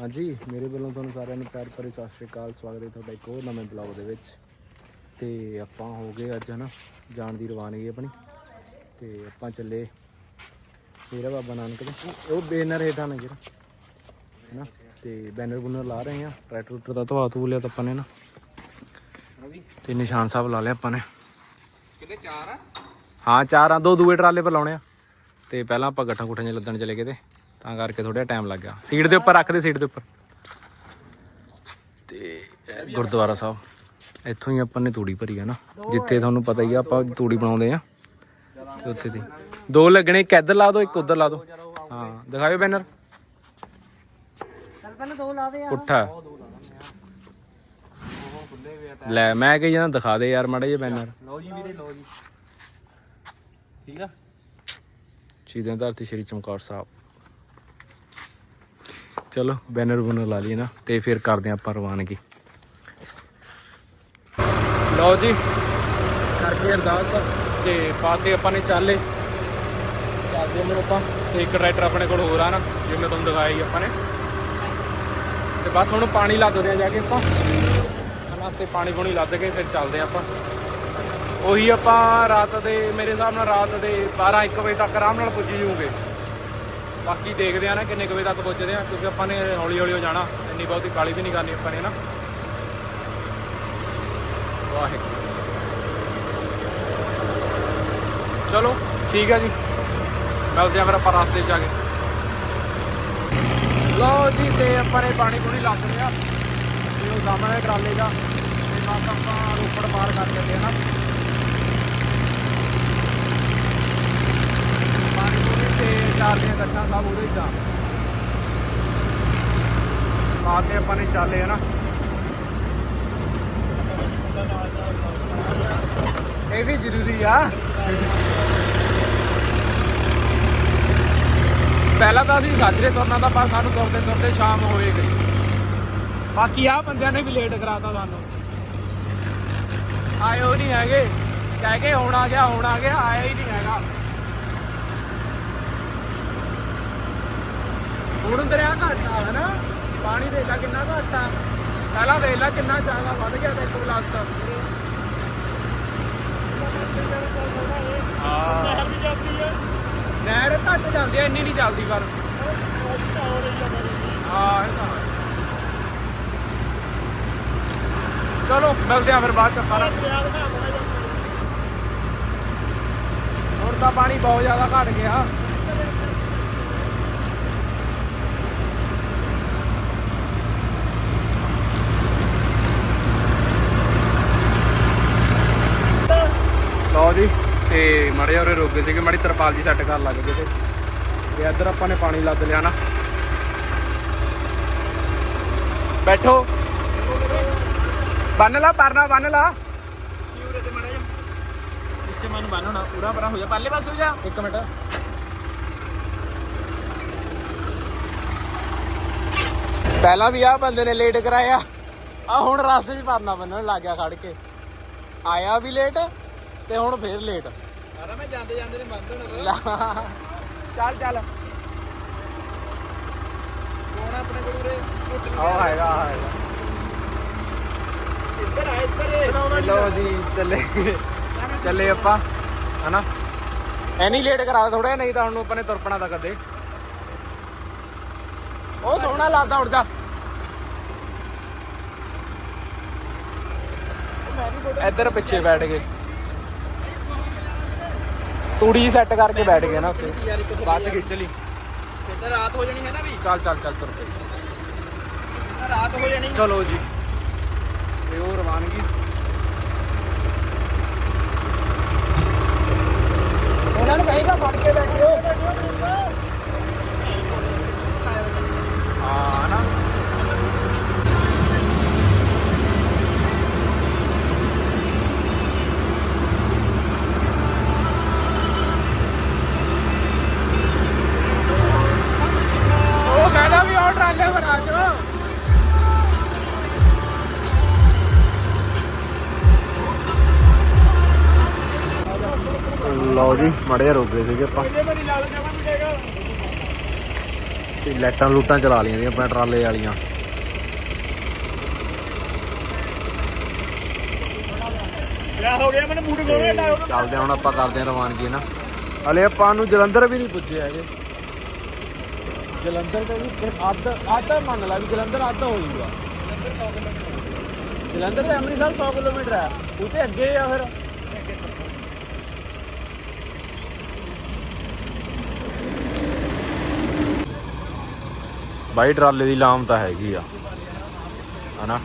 ਹਾਂਜੀ ਮੇਰੇ ਵੱਲੋਂ ਤੁਹਾਨੂੰ ਸਾਰਿਆਂ ਨੂੰ ਪਿਆਰ ਭਰੀ ਸਤਿ ਸ਼੍ਰੀ ਅਕਾਲ ਸਵਾਗਤ ਹੈ ਤੁਹਾਡਾ ਇੱਕ ਹੋਰ ਨਵੇਂ ਬਲੌਗ ਦੇ ਵਿੱਚ। ਤੇ ਆਪਾਂ ਹੋ ਗਏ ਅੱਜ ਹਨਾ ਜਾਣ ਦੀ ਰਵਾਨਗੀ ਆਪਣੀ। ਤੇ ਆਪਾਂ ਚੱਲੇ ਮੇਰਾ ਬਾਬਾ ਨਾਨਕ ਦੇ। ਉਹ ਬੈਨਰ ਹੇਠਾਂ ਨੇ ਜਿਹੜਾ ਹਨਾ ਤੇ ਬੈਨਰ ਬੁਨਰ ਲਾ ਰਹੇ ਆ ਟਰੈਕਟਰ ਟਰੂਕਟਰ ਦਾ ਧਵਾ ਧੂ ਲਿਆ ਤਾਂ ਆਪਾਂ ਨੇ ਨਾ। ਤੇ ਨਿਸ਼ਾਨ ਸਾਹਿਬ ਲਾ ਲਿਆ ਆਪਾਂ ਨੇ। ਕਿਤੇ ਚਾਰ ਆ? ਹਾਂ ਚਾਰ ਆ ਦੋ ਦੂਏ ਟਰਾਲੇ ਪਰ ਲਾਉਣੇ ਆ। ਤੇ ਪਹਿਲਾਂ ਆਪਾਂ ਗੱਠਾਂ ਗੁੱਠਾਂ ਜਿਹਾ ਲੱਦਣ ਚਲੇ ਗਏ ਤੇ। ਤਾਂ ਕਰਕੇ ਥੋੜਾ ਟਾਈਮ ਲੱਗ ਗਿਆ। ਸੀਟ ਦੇ ਉੱਪਰ ਰੱਖਦੇ ਸੀਟ ਦੇ ਉੱਪਰ। ਤੇ ਇਹ ਗੁਰਦੁਆਰਾ ਸਾਹਿਬ ਇੱਥੋਂ ਹੀ ਆਪਾਂ ਨੇ ਤੂੜੀ ਭਰੀ ਆ ਨਾ। ਜਿੱਥੇ ਤੁਹਾਨੂੰ ਪਤਾ ਹੀ ਆ ਆਪਾਂ ਤੂੜੀ ਬਣਾਉਂਦੇ ਆ। ਤੇ ਉੱਥੇ ਦੀ। ਦੋ ਲੱਗਣੇ ਇੱਕ ਇੱਧਰ ਲਾ ਦਿਓ ਇੱਕ ਉੱਧਰ ਲਾ ਦਿਓ। ਹਾਂ ਦਿਖਾਓ ਬੈਨਰ। ਚੱਲ ਪਹਿਲਾਂ ਦੋ ਲਾ ਦੇ ਆ ਪੁੱਠਾ। ਲੈ ਮੈਂ ਕਹੀ ਜਾਂਦਾ ਦਿਖਾ ਦੇ ਯਾਰ ਮਾੜੇ ਜਿਹੇ ਬੈਨਰ। ਲਓ ਜੀ ਵੀਰੇ ਲਓ ਜੀ। ਠੀਕ ਆ? ਚੀਜ਼ਾਂ ਧਰਤੀ ਸ਼੍ਰੀ ਚਮਕੌਰ ਸਾਹਿਬ। ਚਲੋ ਬੈਨਰ ਬੁਨਰ ਲਾ ਲਈ ਨਾ, ਤੇ ਫਿਰ ਕਰਦੇ ਆਪਾਂ ਰਵਾਨਗੀ। ਲਓ ਜੀ ਕਰਕੇ ਅਰਦਾਸ, ਤੇ ਪਾਤੇ ਆਪਾਂ ਨੇ ਚਾਲੇ। ਚੱਲਦੇ ਹਾਂ ਆਪਾਂ, ਤੇ ਇੱਕ ਟਰੈਕਟਰ ਆਪਣੇ ਕੋਲ ਹੋਰ ਆ ਨਾ, ਜਿਵੇਂ ਤੁਹਾਨੂੰ ਦਿਖਾਇਆ ਹੀ ਆਪਾਂ ਨੇ। ਤੇ ਬਸ ਹੁਣ ਪਾਣੀ ਲੱਦਦੇ ਆ ਜਾ ਕੇ ਆਪਾਂ। ਹਨਾ, ਤੇ ਪਾਣੀ ਪੂਣੀ ਲੱਦ ਕੇ ਫਿਰ ਚੱਲਦੇ ਆ ਆਪਾਂ। ਉਹੀ ਆਪਾਂ ਰਾਤ ਦੇ, ਮੇਰੇ ਹਿਸਾਬ ਨਾਲ ਰਾਤ ਦੇ 12 1 ਵਜੇ ਤੱਕ ਆਰਾਮ ਨਾਲ ਪੁੱਜ ਜੂਗੇ ਬਾਕੀ ਦੇਖਦੇ ਆ ਨਾ ਕਿੰਨੇ ਕੁ ਵਜੇ ਤੱਕ ਪੁੱਜਦੇ ਆ, ਕਿਉਂਕਿ ਆਪਾਂ ਨੇ ਹੌਲੀ ਹੌਲੀ ਹੋ ਜਾਣਾ, ਇੰਨੀ ਬਹੁਤੀ ਕਾਲੀ ਵੀ ਨਹੀਂ ਕਰਨੀ ਆਪਾਂ ਨੇ ਨਾ। ਵਾਹਿਗੁਰੂ। ਚਲੋ, ਠੀਕ ਹੈ ਜੀ। ਮਿਲਦੇ ਆ ਫਿਰ ਆਪਾਂ ਰਸਤੇ 'ਚ ਜਾ ਕੇ। ਲਓ ਜੀ, ਤੇ ਆਪਾਂ ਨੇ ਪਾਣੀ ਪੂਣੀ ਲੱਗ ਲਿਆ ਤੇ ਉਹ ਸਾਹਮਣੇ ਟਰਾਲੇ ਦਾ, ਤੇ ਬਸ ਆਪਾਂ ਰੋਪੜ ਪਾਰ ਕਰ ਚੱਲੇ ਆ ਨਾ। 4 ਦੀਆਂ ਗੱਠਾਂ ਸਭ ਉਹਦੇ ਹੀ ਦਾ ਲਾਤੇ ਆਪਾਂ ਨੇ ਚਾਲੇ ਹਨਾ ਇਹ ਵੀ ਜ਼ਰੂਰੀ ਆ। ਪਹਿਲਾਂ ਤਾਂ ਅਸੀਂ ਸਾਜਰੇ ਤੁਰਨਾ ਦਾ ਪਰ ਸਾਨੂੰ ਤੁਰਦੇ ਤੁਰਦੇ ਸ਼ਾਮ ਹੋਏ ਗਈ। ਬਾਕੀ ਆ ਬੰਦਿਆਂ ਨੇ ਵੀ ਲੇਟ ਕਰਾਤਾ ਸਾਨੂੰ। ਆਇਓ ਨਹੀਂ ਹੈਗੇ। ਕਹਿ ਕੇ ਹੋਣਾ ਗਿਆ ਹੋਣਾ ਗਿਆ, ਆਇਆ ਹੀ ਨਹੀਂ ਹੈਗਾ। ਹੁਣ ਦਰਿਆ ਘੱਟ ਆ, ਹਨਾ? ਪਾਣੀ ਦੇ ਲਾ ਕਿੰਨਾ ਘੱਟ ਆ। ਪਹਿਲਾਂ ਦੇ ਲੈ ਕਿੰਨਾ ਜ਼ਿਆਦਾ ਵੱਧ ਗਿਆ ਤੇ ਇੱਕ ਗਲਾਸ ਤਾਂ ਨਹਿਰ ਘੱਟ ਜਾਂਦੀ ਆ, ਇੰਨੀ ਨਹੀਂ ਚੱਲਦੀ ਪਰ। ਹਾਂ, ਇਹ ਤਾਂ ਚਲੋ, ਮਿਲਦੇ ਆ ਫਿਰ ਬਾਅਦ ਚ ਆਪਾਂ। ਨਾ। ਤਾਂ ਪਾਣੀ ਬਹੁਤ ਜ਼ਿਆਦਾ ਘਟ ਗਿਆ ਲਓ ਜੀ ਤੇ ਮੜੇ ਉਰੇ ਰੁਕ ਗਏ ਸੀਗੇ ਮਾੜੀ ਤਰਪਾਲ ਜੀ ਸੈੱਟ ਕਰਨ ਲੱਗ ਗਏ ਤੇ। ਤੇ ਇੱਧਰ ਆਪਾਂ ਨੇ ਪਾਣੀ ਲੱਦ ਲਿਆ ਨਾ। ਬੈਠੋ। ਬੰਨ ਲਾ ਪਰਨਾ ਬੰਨ ਲਾ। ਪੂਰੇ ਤੇ ਮੜਾ ਜਾ। ਇਸੇ ਮਨ ਬੰਨਣਾ ਪੂਰਾ ਪਰਾ ਹੋ ਜਾ ਪਰਲੇ ਪਾਸੇ ਹੋ ਜਾ। ਇੱਕ ਮਿੰਟ। ਪਹਿਲਾਂ ਵੀ ਆ ਬੰਦੇ ਨੇ ਲੇਟ ਕਰਾਇਆ। ਆ ਹੁਣ ਰਸਤੇ 'ਚ ਪਰਨਾ ਬੰਨਣ ਲੱਗ ਗਿਆ ਖੜ ਕੇ। ਆਇਆ ਵੀ ਲੇਟ ਤੇ ਹੁਣ ਫੇਰ ਲੇਟ ਆਦਾ ਮੈਂ ਜਾਂਦੇ ਜਾਂਦੇ ਨੇ ਬੰਨਣ ਲਾ। ਚੱਲ ਚੱਲ। ਕੋਣ ਆਪਣੇ ਕੋਲ ਉਰੇ? ਘੁੱਟ ਆ ਹੈਗਾ ਆਹ ਹੈਗਾ। ਇੱਧਰ ਆ ਇੱਧਰ ਲੋ ਜੀ। ਚੱਲੇ। ਚੱਲੇ ਆਪਾਂ ਹਨਾ? ਐਨੀ ਲੇਟ ਕਰਾ ਥੋੜਾ ਨਹੀਂ ਤਾਂ ਹੁਣ ਆਪਾਂ ਨੇ ਤੁਰਪਣਾ ਤਾਂ ਕਦੇ। ਉਹ ਸੋਹਣਾ ਲੱਗਦਾ ਉੜ ਜਾ। ਇੱਧਰ ਪਿੱਛੇ ਬੈਠ ਗਏ। ਤੂੜੀ ਸੈੱਟ ਕਰਕੇ ਬੈਠ ਗਏ ਨਾ ਉੱਥੇ। ਯਾਰ ਇੱਕ ਬਾਅਦ ਚ ਖਿੱਚ ਲਈ। ਇੱਧਰ ਰਾਤ ਹੋ ਜਾਣੀ ਹੈ ਨਾ ਵੀ? ਚੱਲ ਚੱਲ ਚੱਲ ਤੁਰ ਪਈ। ਰਾਤ ਹੋ ਜਾਣੀ। ਚਲੋ ਜੀ। ਤੇ ਉਹ ਰਵਾਨਗੀ। ਉਹਨਾਂ ਨੂੰ ਕਹੇਗਾ ਫੜ ਕੇ ਬੈਠਿਓ ਮੜੇ ਰੁਕ ਗਏ ਸੀਗੇ ਆਪਾਂ। ਤੇ ਲਾਈਟਾਂ ਲੂਟਾਂ ਚਲਾ ਲਈਆਂ ਦੀਆਂ ਆਪਾਂ ਟਰਾਲੇ ਵਾਲੀਆਂ। ਹੋ ਗਿਆ ਮੈਨੂੰ ਚੱਲਦੇ ਹੁਣ ਆਪਾਂ ਕਰਦੇ ਹਾਂ ਰਵਾਨਗੀ ਨਾ? ਹਲੇ ਆਪਾਂ ਨੂੰ ਜਲੰਧਰ ਵੀ ਨਹੀਂ ਪੁੱਜੇ ਹੈਗੇ। ਜਲੰਧਰ ਤੇ ਵੀ ਅੱਧ ਅੱਧ ਮੰਨ ਲਾ ਵੀ ਜਲੰਧਰ ਅੱਧ ਹੋ ਜਾਊਗਾ। ਜਲੰਧਰ ਤੇ ਅੰਮ੍ਰਿਤਸਰ 100 ਕਿਲੋਮੀਟਰ ਹੈ। ਉਹ ਤੇ ਅੱਗੇ ਆ ਫਿਰ। ਬਾਈ ਟਰਾਲੇ ਦੀ ਲਾਮ ਤਾਂ ਹੈਗੀ ਆ। ਹਨਾ?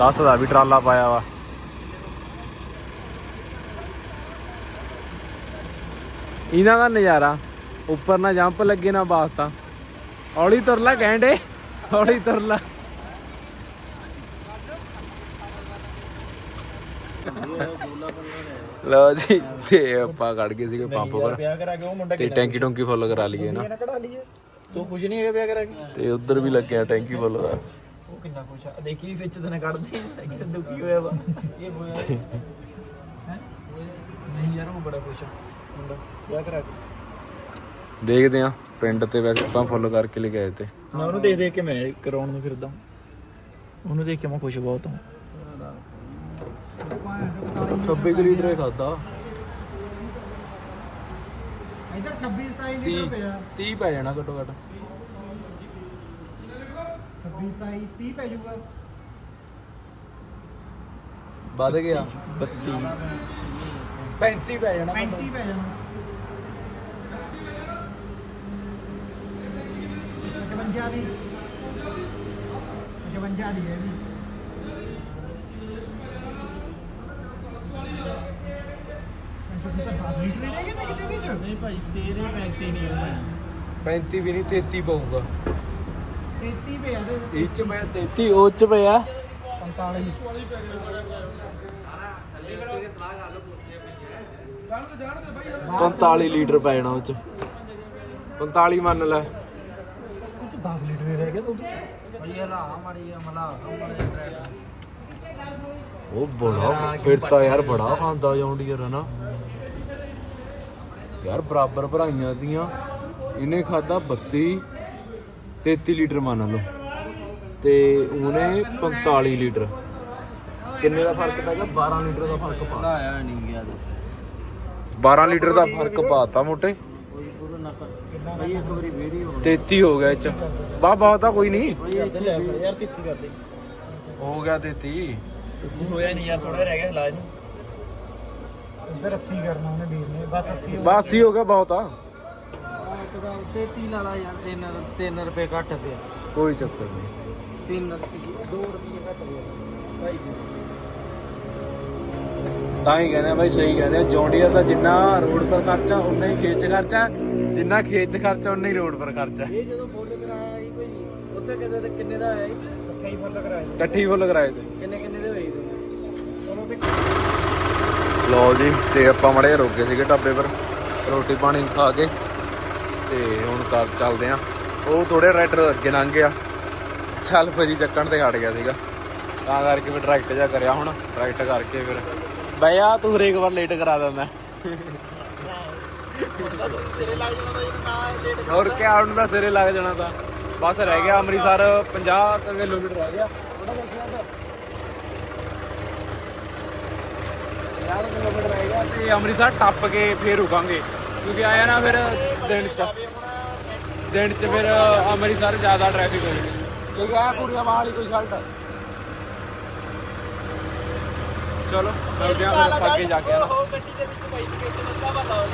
10 ਦਾ ਵੀ ਟਰਾਲਾ ਪਾਇਆ ਵਾ। ਇਹਨਾਂ ਦਾ ਨਜ਼ਾਰਾ ਉੱਪਰ ਨਾ ਜੰਪ ਲੱਗੇ ਨਾ ਵਾਸਤਾ ਹੌਲੀ ਤੁਰ ਲੈ ਕਹਿੰਦੇ ਹੌਲੀ ਤੁਰ ਲੈ। ਲਓ ਜੀ ਤੇ ਆਪਾਂ ਕੱਢ ਗਏ ਸੀਗੇ ਪੰਪ ਪਰ। ਤੇ ਟੈਂਕੀ ਟੁੰਕੀ ਫੁੱਲ ਕਰਾ ਲਈਏ ਨਾ। ਤੂੰ ਖੁਸ਼ ਨਹੀਂ ਹੈਗਾ ਵਿਆਹ ਕਰਾ ਕੇ ਤੇ ਉਧਰ ਵੀ ਲੱਗਿਆ ਟੈਂਕੀ ਫੁੱਲ ਕਰ ਉਹ ਕਿੰਨਾ ਖੁਸ਼ ਆ। ਦੇਖੀ ਵਿੱਚ ਤਨੇ ਕੱਢਦੇ ਕਿ ਦੁਖੀ ਹੋਇਆ ਵਾ? ਇਹ ਹੋਇਆ। ਹੈ? ਨਹੀਂ ਯਾਰ ਉਹ ਬੜਾ ਖੁਸ਼ ਆ। ਮੁੰਡਾ ਵਿਆਹ ਕਰਾ ਕੇ। ਦੇਖਦੇ ਆ ਪਿੰਡ ਤੇ ਵੈਸੇ ਆਪਾਂ ਫੁੱਲ ਕਰਕੇ ਲੈ ਤੇ। ਮੈਂ ਉਹਨੂੰ ਦੇਖ ਦੇਖ ਕੇ ਮੈਂ ਕਰਾਉਣ ਨੂੰ ਫਿਰਦਾ ਉਹਨੂੰ ਦੇਖ ਕੇ ਮੈਂ ਖੁਸ਼ ਬਹੁਤ ਹਾਂ। 26 ਲੀਟਰ ਖਾਦਾ ਇਧਰ 26 27 30 30 ਪੈ ਜਾਣਾ ਘੱਟੋ ਘੱਟ। 26 27 30 ਪੈ ਜਾਊਗਾ। ਵੱਧ ਗਿਆ 32 35 ਪੈ ਜਾਣਾ 35 ਪੈ ਜਾਣਾ। 55 ਦੀ। 55 ਦੀ ਹੈ ਜੀ। ਨਹੀਂ ਭਾਈ ਤੇਰੇ 35 ਨਹੀਂ ਹੋਣਾ 35 ਵੀ ਨਹੀਂ 33 ਪਊਗਾ। 33 ਪਿਆ ਦੇ 30 ਚ ਮੈਂ 33 ਉਹ ਚ ਪਿਆ। 45 45 ਲੀਟਰ ਪੈ ਜਾਣਾ ਉਹ ਚ। 45 ਮੰਨ ਲੈ। 10 ਲੀਟਰ ਰਹਿ ਗਿਆ ਦੁੱਧ। ਉਹ ਬੜਾ ਫਿਰ ਤਾਂ ਯਾਰ ਬੜਾ ਖਾਂਦਾ ਜੌਂਡੀਅਰ ਹੈ ਨਾ ਯਾਰ ਬਰਾਬਰ ਭਰਾਈਆਂ ਦੀਆਂ। ਇਹਨੇ ਖਾਦਾ 32 33 ਲੀਟਰ ਮੰਨ ਲਓ। ਤੇ ਉਹਨੇ 45 ਲੀਟਰ। ਕਿੰਨੇ ਦਾ ਫ਼ਰਕ ਪੈ ਗਿਆ? 12 ਲੀਟਰ ਦਾ ਫ਼ਰਕ ਪਾ। ਆਇਆ ਨਹੀਂ ਗਿਆ 12 ਲੀਟਰ ਦਾ ਫ਼ਰਕ ਪਾਤਾ ਮੋਟੇ। ਭਾਈ ਇੱਕ ਵਾਰੀ ਵੀਡੀਓ 33 ਹੋ ਗਿਆ ਇਹ ਚ। ਬਾ ਬਹੁਤ ਆ ਕੋਈ ਨਹੀਂ। ਯਾਰ ਕਿੱਥੇ ਕਰਦੇ ਹੋ ਗਿਆ 33 ਹੋਇਆ ਨਹੀਂ ਯਾਰ ਥੋੜਾ ਰਹਿ ਗਿਆ ਇਲਾਜ। ਨੂੰ ਇੱਧਰ 80 ਕਰਨਾ ਉਹਨੇ ਵੀਰ ਨੇ ਬਸ 80 ਬਸ ਹੀ ਹੋ ਗਿਆ ਬਹੁਤ ਆ। 33 ਲਾ ਲਾ ਯਾਰ 3 3 ਰੁਪਏ ਘੱਟ ਪਿਆ ਕੋਈ ਚੱਕਰ ਨਹੀਂ। 3 ਰੁਪਏ 2 ਰੁਪਏ ਘੱਟ ਪਿਆ ਭਾਈ ਤਾਂ ਹੀ ਕਹਿੰਦੇ ਆ ਬਾਈ ਸਹੀ ਕਹਿੰਦੇ ਆ। ਜੌਂਡੀਅਰ ਦਾ ਜਿੰਨਾ ਰੋਡ ਪਰ ਖਰਚਾ ਉਨਾ ਹੀ ਖੇਤ 'ਚ ਖਰਚਾ। ਜਿੰਨਾ ਖੇਤ 'ਚ ਖਰਚਾ ਉਨਾ ਹੀ ਰੋਡ ਪਰ ਖਰਚਾ। ਇਹ ਜਦੋਂ ਫੁੱਲ ਕਰਾਇਆ ਸੀ ਭਾਈ ਉੱਥੇ ਕਿੰਨੇ ਦੇ ਕਿੰਨੇ ਦਾ ਆਇਆ ਸੀ? ਇਕੱਠੇ ਹੀ ਫੁੱਲ ਕਰਾਇਆ ਇਕੱਠੀ ਫੁੱਲ ਕਰਾਏ ਤੇ। ਕਿੰਨੇ ਕਿੰਨੇ ਦੇ ਹੋਏ ਚਲੋ ਤੇ ਲਓ ਜੀ, ਤੇ ਆਪਾਂ ਮੜੇ ਰੁਕੇ ਸੀਗੇ ਢਾਬੇ ਪਰ, ਰੋਟੀ ਪਾਣੀ ਖਾ ਕੇ, ਤੇ ਹੁਣ ਘਰ ਚੱਲਦੇ ਆ। ਉਹ ਥੋੜੇ ਰਾਈਡਰ ਅੱਗੇ ਲੰਘ ਗਿਆ। ਚੱਲ ਭਾਜੀ ਚੱਕਣ ਤੇ ਹਟ ਗਿਆ ਸੀਗਾ। ਤਾਂ ਕਰਕੇ ਫਿਰ ਡਾਇਰੈਕਟ ਜਾ ਕਰਿਆ ਹੁਣ ਡਾਇਰੈਕਟ ਕਰਕੇ ਫਿਰ। ਬਈ ਆ ਤੂੰ ਹਰੇਕ ਵਾਰ ਲੇਟ ਕਰਾ ਦਿੰਦਾ। ਹੋਰ ਕਿਆ, ਹੁਣ ਦਾ ਸਿਰੇ ਲੱਗ ਜਾਣਾ ਤਾਂ। ਬਸ ਰਹਿ ਗਿਆ ਅੰਮ੍ਰਿਤਸਰ 50 ਕਿਲੋਮੀਟਰ ਰਹਿ ਗਿਆ ਥੋੜਾ ਦੇਖਿਆ ਤਾਂ 50 ਕਿਲੋਮੀਟਰ ਰਹਿ ਤੇ ਅੰਮ੍ਰਿਤਸਰ ਟੱਪ ਕੇ ਫੇਰ ਰੁਕਾਂਗੇ। ਕਿਉਂਕਿ ਆਇਆ ਨਾ ਫਿਰ ਦਿਨ ਚ। ਦਿਨ ਚ ਫਿਰ ਅੰਮ੍ਰਿਤਸਰ ਜ਼ਿਆਦਾ ਟ੍ਰੈਫਿਕ ਹੋ ਜਾਂਦੀ ਕਿਉਂਕਿ ਆ ਕੁੜੀਆਂ ਵਾਲੀ ਕੋਈ ਸ਼ਲਟ ਚਲੋ, ਮਿਲਦੇ ਆਂ ਫਿਰ ਅੱਗੇ ਜਾ ਕੇ। ਉਹ ਗੱਡੀ ਦੇ ਵਿੱਚ ਭਾਈ ਕਿਤੇ ਬੰਦਾ ਬਤਾਓ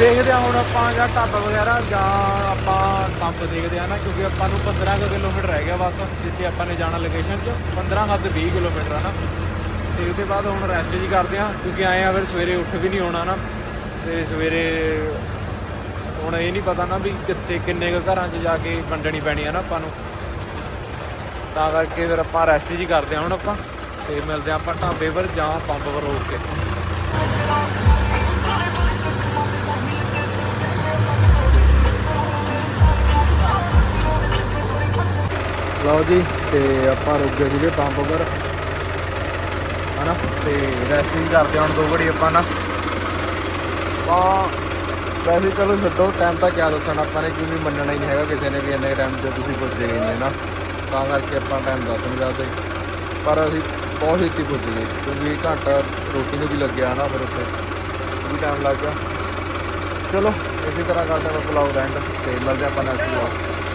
ਦੇਖਦੇ ਆ ਹੁਣ ਆਪਾਂ ਜਾਂ ਢਾਬਾ ਵਗੈਰਾ ਜਾਂ ਆਪਾਂ ਪੰਪ ਦੇਖਦੇ ਆ ਨਾ, ਕਿਉਂਕਿ ਆਪਾਂ ਨੂੰ 15 ਕੁ ਕਿਲੋਮੀਟਰ ਰਹਿ ਗਿਆ ਬਸ, ਜਿੱਥੇ ਆਪਾਂ ਨੇ ਜਾਣਾ ਲੋਕੇਸ਼ਨ 'ਚ 15 ਹੱਦ 20 ਕਿਲੋਮੀਟਰ ਆ ਨਾ। ਤੇ ਉਹਦੇ ਬਾਅਦ ਹੁਣ ਰੈਸਟ ਜੀ ਕਰਦੇ ਆ ਕਿਉਂਕਿ ਆਏ ਆ ਫਿਰ ਸਵੇਰੇ ਉੱਠ ਵੀ ਨਹੀਂ ਹੋਣਾ ਨਾ। ਤੇ ਸਵੇਰੇ ਹੁਣ ਇਹ ਨਹੀਂ ਪਤਾ ਨਾ ਵੀ ਕਿੱਥੇ ਕਿੰਨੇ ਕੁ ਘਰਾਂ 'ਚ ਜਾ ਕੇ ਵੰਡਣੀ ਪੈਣੀ ਆ ਨਾ ਆਪਾਂ ਨੂੰ। ਤਾਂ ਕਰਕੇ ਫਿਰ ਆਪਾਂ ਰੈਸਟ ਜੀ ਕਰਦੇ ਹਾਂ ਹੁਣ ਆਪਾਂ, ਤੇ ਮਿਲਦੇ ਹਾਂ ਆਪਾਂ ਢਾਬੇ ਪਰ ਜਾਂ ਪੰਪ ਪਰ ਰੋਕ ਕੇ। ਲਓ ਜੀ, ਤੇ ਆਪਾਂ ਰੁਕ ਗਏ ਸੀਗੇ ਪੰਪ ਪਰ ਹਨਾ, ਤੇ ਰੈਸਟਿੰਗ ਕਰਦੇ ਹਾਂ ਦੋ ਘੜੀ ਆਪਾਂ ਨਾ। ਆਪਾਂ ਵੈਸੇ ਚਲੋ ਛੱਡੋ ਟਾਈਮ ਤਾਂ ਕਿਆ ਦੱਸਣਾ ਆਪਾਂ ਨੇ ਕਿਉਂਕਿ ਮੰਨਣਾ ਹੀ ਨਹੀਂ ਹੈਗਾ ਕਿਸੇ ਨੇ ਵੀ ਇੰਨੇ ਟਾਈਮ ਤੇ ਤੁਸੀਂ ਪੁੱਜੇ ਗਏ ਨਹੀਂ ਨਾ। ਤਾਂ ਕਰਕੇ ਆਪਾਂ ਟਾਈਮ ਦੱਸ ਨਹੀਂ ਸਕਦੇ। ਪਰ ਅਸੀਂ ਬਹੁਤ ਛੇਤੀ ਪੁੱਜ ਗਏ, ਕਿਉਂਕਿ ਘੰਟਾ ਰੋਟੀ ਨੂੰ ਵੀ ਲੱਗਿਆ ਨਾ ਫਿਰ ਉੱਥੇ। ਉਹ ਵੀ ਟਾਈਮ ਲੱਗ ਗਿਆ। ਚਲੋ, ਇਸੇ ਤਰ੍ਹਾਂ ਕਰਦੇ ਆਪਾਂ ਬਲੌਗ ਐਂਡ ਤੇ ਮਿਲਦੇ ਆਪਾਂ ਨੈਕਸਟ ਬਲੌਗ